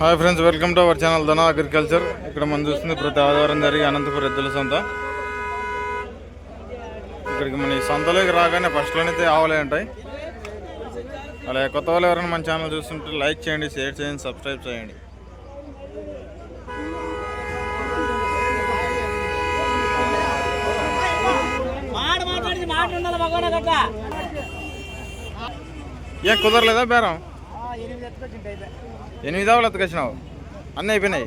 Hi friends welcome to our channel Dhana agriculture. ఇక్కడ మనం చూస్తుంది ప్రతి ఆదివారం జరిగే అనంతపురం ఎద్దుల సంత. ఇక్కడికి మన ఈ సంతలోకి రాగానే ఫస్ట్లోనైతే ఆవులే ఉంటాయి. అలాగే కొత్త వాళ్ళు ఎవరైనా మన ఛానల్ చూస్తుంటే లైక్ చేయండి షేర్ చేయండి సబ్స్క్రైబ్ చేయండి. ఏం కుదరలేదా బేరం? ఎనిమిది అయితే. ఆవులు ఎత్తుకొచ్చినావు? అన్నీ అయిపోయినాయి.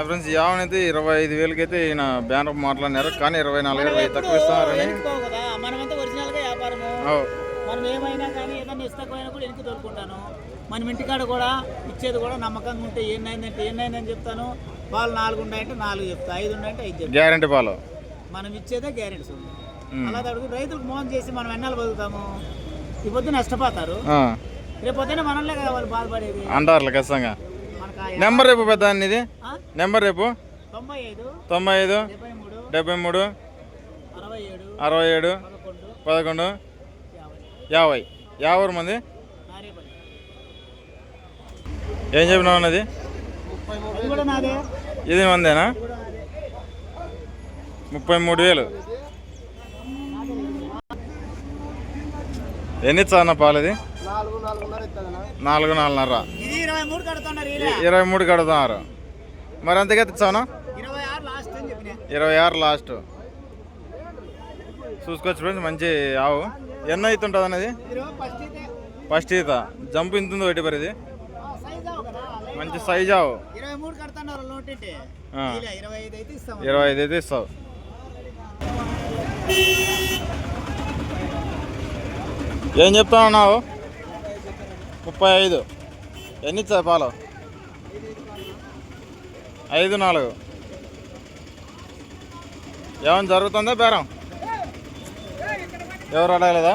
ఫ్రెండ్స్ ఈ ఆవునైతే ఇరవై ఐదు వేలకైతే ఈయన బ్యానర్ మాట్లాడినారు కానీ ఇరవై నాలుగు వేలు తక్కువ ఇస్తున్నారని. ఓ, మనం ఏమైనా కానీ ఏదైనా ఇస్తకపోయినా కూడా వెనక్కి తోలుకుంటాను. మనం ఇంటికాడ కూడా ఇచ్చేది కూడా నమ్మకంగా ఉంటే ఎన్నైందంటే ఎన్నైందని చెప్తాను. వాళ్ళు నాలుగు ఉన్నాయంటే నాలుగు చెప్తా ఐదు ఉన్నాయంటే ఐదు చెప్తా. గ్యారంటీ పాలు. మనం ఇచ్చేదే గ్యారెంటీస్ ఉమ్. అలా అడుగు రైతులకు మోసం చేసి మనం ఎన్నాళ్ళు బతుకుతాము? ఈ పొద్దు నష్టపోతారు. రేపు మనల్నే కదా వాళ్ళు బాధపడేది? అంటారులే ఖచ్చితంగా. నెంబర్ రేపు పెద్ద ఇది? నెంబర్ రేపు? తొంభై ఐదు తొంభై ఐదు డెబ్బై మూడు అరవై ఏడు పదకొండు యాభై. యాభై. మంది? ఏం చెప్పినావు అన్నది? ఇది మందేనా? ముప్పై మూడు వేలు. ఎన్ని అన్న పాలు ఇది నాలుగు నాలుగున్నర ఇరవై మూడు కడుతున్నారు మరి ఎంతకి ఇచ్చావునా ఇరవై ఆరు లాస్ట్ చూసుకోవచ్చు ఫ్రెండ్స్ మంచి ఆవు. ఎన్నో అవుతుంటుంది అనేది ఇరవై ఫస్ట్ ఈత. జంప్ ఇంత ఉంది ఒకటి మరి ఇది మంచి సైజ్ ఆవు. ఇరవై ఐదు అయితే ఇస్తావు. ఏం చెప్తా అన్నావు ముప్పై ఐదు. ఎన్ని ఇచ్చాయి పాలు? ఐదు నాలుగు. ఏమైనా జరుగుతుందా బేరం? ఎవరు అడగలేదా?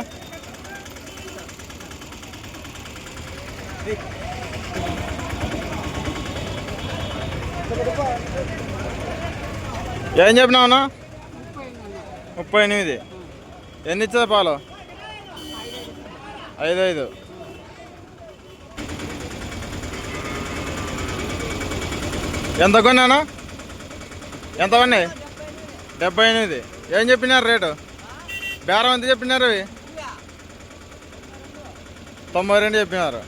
ఏం చెప్పినావు ముప్పై ఎనిమిది. ఎన్ని ఇచ్చా పాలు? ఐదు ఐదు ఎంత కొన్నాను? ఎంత ఉన్నాయి డెబ్బై ఎనిమిది ఏం చెప్పినారు రేటు? బేరం ఎంత చెప్పినారు అవి? తొంభై రెండు చెప్పినారు.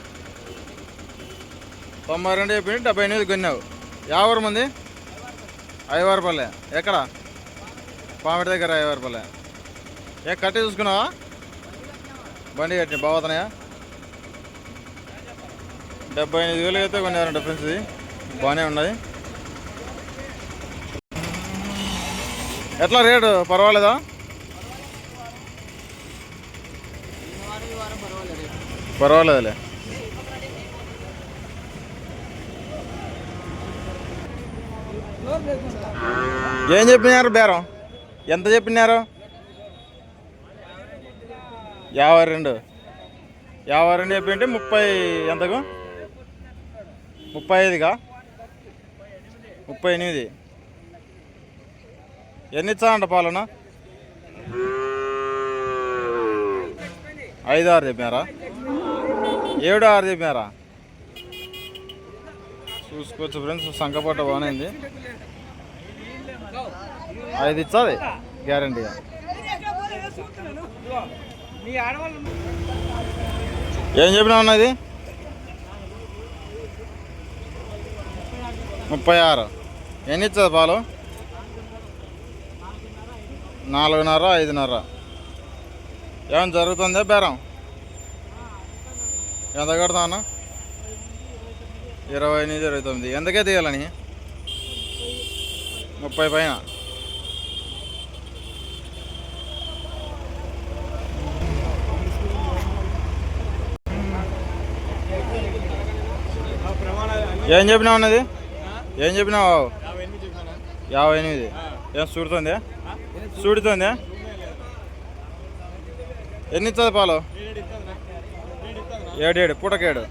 తొంభై రెండు చెప్పి డెబ్బై ఎనిమిది కొన్నావు. యావరు మంది ఐవారపల్లె. ఎక్కడ? పామిడి దగ్గర ఐవారపల్లె. ఏ కట్టి చూసుకున్నావా? బండి కట్టి బాగుతున్నాయా డెబ్బై ఎనిమిది వేలు అయితే కొన్నారంట డిఫరెన్స్ ఇది. బాగానే ఉన్నది. ఎట్లా రేటు? పర్వాలేదా? పర్వాలేదులే. ఏం చెప్పినారు బేరం? ఎంత చెప్పినారు? యాభై రెండు. యాభై రెండు చెప్పింటే ముప్పై ఎంతకు? ముప్పై ఐదుగా ముప్పై ఎనిమిది. ఎన్ని ఇచ్చారంట పాలన? ఐదు ఆరు చెప్పారా ఏడు ఆరు చెప్పారా చూసుకోవచ్చు ఫ్రెండ్స్ సంకపట్ట బాగానేది ఐదు ఇచ్చాది గ్యారంటీగా. ఏం చెప్పినావు ఉన్నది ముప్పై ఆరు. ఎన్ని ఇచ్చది పాలు? నాలుగున్నర ఐదున్నర. ఏమైనా జరుగుతుందా బేరం? ఎంత కడతా అన్న? ఇరవై ఎనిమిది ఇరవై తొమ్మిది. ఎంతకే తీయాలని? ముప్పై పైన. ఏం చెప్పినావు అన్నది? ఏం చెప్పినావు? యాభై ఎనిమిది. ఏం చూడుతుందా చూడుతుందా ఎన్ని ఇస్తుంది పాలు ఏడేడు పూటకేడు.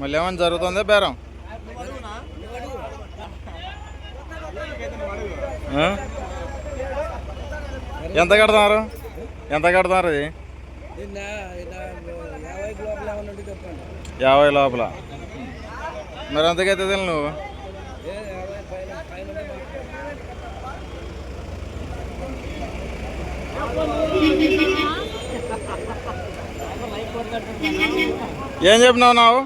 మళ్ళీ ఏమైనా జరుగుతుందా బేరం? ఎంత కడుతున్నారు? ఎంత కడుతున్నారు ఇది? యాభై లోపల. మరి అంతకైతే తిన నువ్వు. ఏం చెప్పినావు నావు?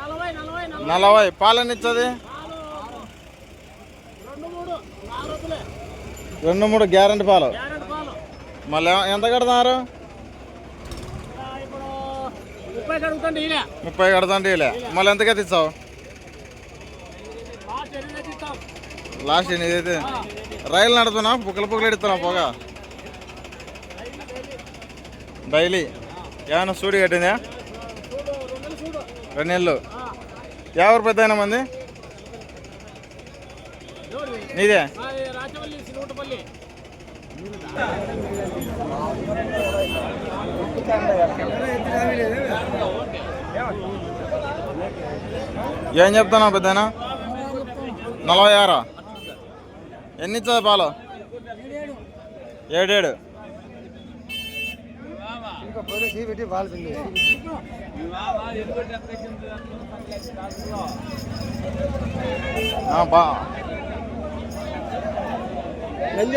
నలభై నలభై పాలన ఇచ్చది? రెండు మూడు గ్యారంటీ పాలు. మళ్ళీ ఎంత కడుతున్నారు? ముప్పై ఇలా మళ్ళీ ఎంతకైతే ఇచ్చావు లాస్ట్ అయితే. రైలు నడుతున్నా పుక్కలు పుక్కలు ఎడుతున్నా పోగా? డైలీ. ఏమైనా సూడి కట్టిందా? రెండు నెలలు. ఎవరు పెద్ద మంది? నీదే? ఏం చెప్తున్నావు పెద్దనా? నలభై ఆరా? ఎన్ని ఇచ్చా పాలు? ఏడేడు. ఆ, బా. ఏం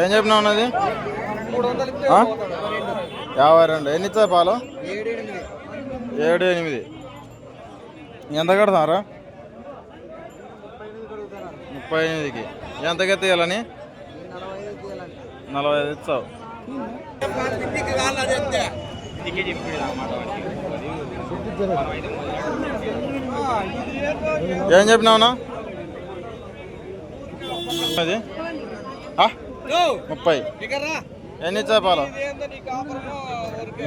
ఏం చెప్పినావు ఉన్నది యాభై రెండు. ఎన్ని ఇచ్చా పాలు? ఏడు ఎనిమిది. ఎంత కడతారా? ముప్పై ఎనిమిదికి. ఎంతకి తీయాలని నలభై ఐదు ఇచ్చావు ఏం చెప్పినావునా అది? ముప్పై. ఎన్ని చేపాలు?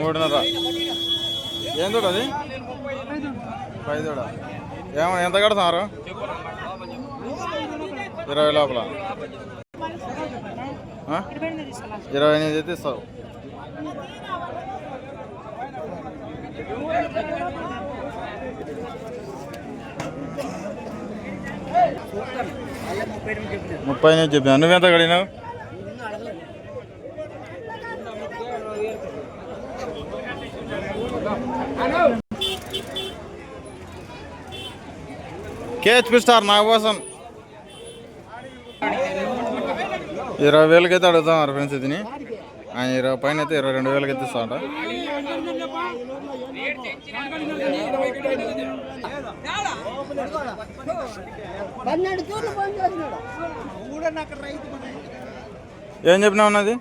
మూడున్నర. ఏం చూడు అది? పై చూడ ఏమో ఎంత కడుతున్నారు? ఇరవై లోపల. ఇరవై ఎనిమిది అయితే ఇస్తావు. ముప్పై ఎనిమిది చెప్పినా. నువ్వెంత కడిగినావు? కేహెచ్పి స్టార్ నా కోసం. ఇరవై వేలకి అయితే అడుగుతాం ఫ్రెండ్స్ ఇదిని. ఆయన ఇరవై పైన అయితే ఇరవై రెండు వేలకి అయితే ఇస్తా పన్నెండు తూర్లు పని చేసినాడు ఏం చెప్పినావు ఉన్నది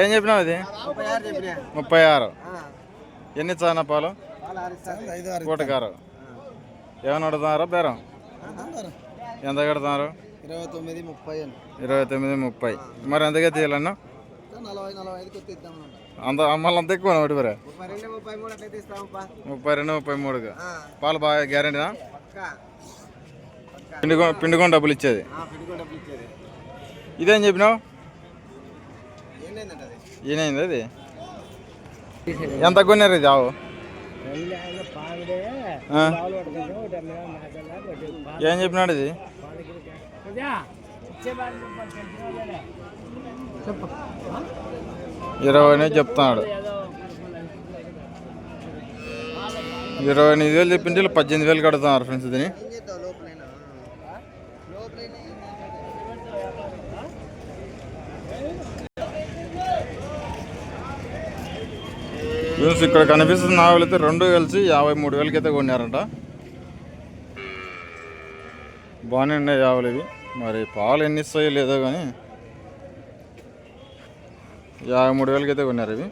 ఏం చెప్పినావు అది? ముప్పై ఆరు. ఎన్ని ఇచ్చా పాలు పూటకారు ఏమైనా అడుగుతున్నారా? బేరం. ఎంత కడుతున్నారు? ఇరవై తొమ్మిది ముప్పై ఇరవై తొమ్మిది ముప్పై. మరి ఎంతగా తీయాలన్నా? అంత మళ్ళీ అంత ఎక్కువ ఒకటి మరి? ముప్పై రెండు ముప్పై మూడుగా పాలు బాగా గ్యారంటీనా? పక్క పిండుకో పిండుకొని డబ్బులు ఇచ్చేది. ఇదేం చెప్పినావు? ఏంటంటే అది ఈయనైంది అది? ఎంత కొన్నారు ఇది ఆవు? ఏం చెప్పినాడు ఇది? ఇరవై ఇరవైనే చెప్తున్నాడు ఇరవై ఎనిమిది వేలు చెప్పింటే వీళ్ళు పద్దెనిమిది వేలు కడుతున్నారు ఫ్రెండ్స్ దీన్ని. ఫ్రెండ్స్ ఇక్కడ కనిపిస్తున్న ఆవులు అయితే రెండు కలిసి యాభై మూడు వేలకి అయితే కొన్నారంట. బాగానే ఉన్నాయి ఆవులు ఇవి. మరి పాలు ఎన్ని ఇస్తాయో లేదో కానీ యాభై మూడు వేలకి అయితే కొన్నారు ఇవి.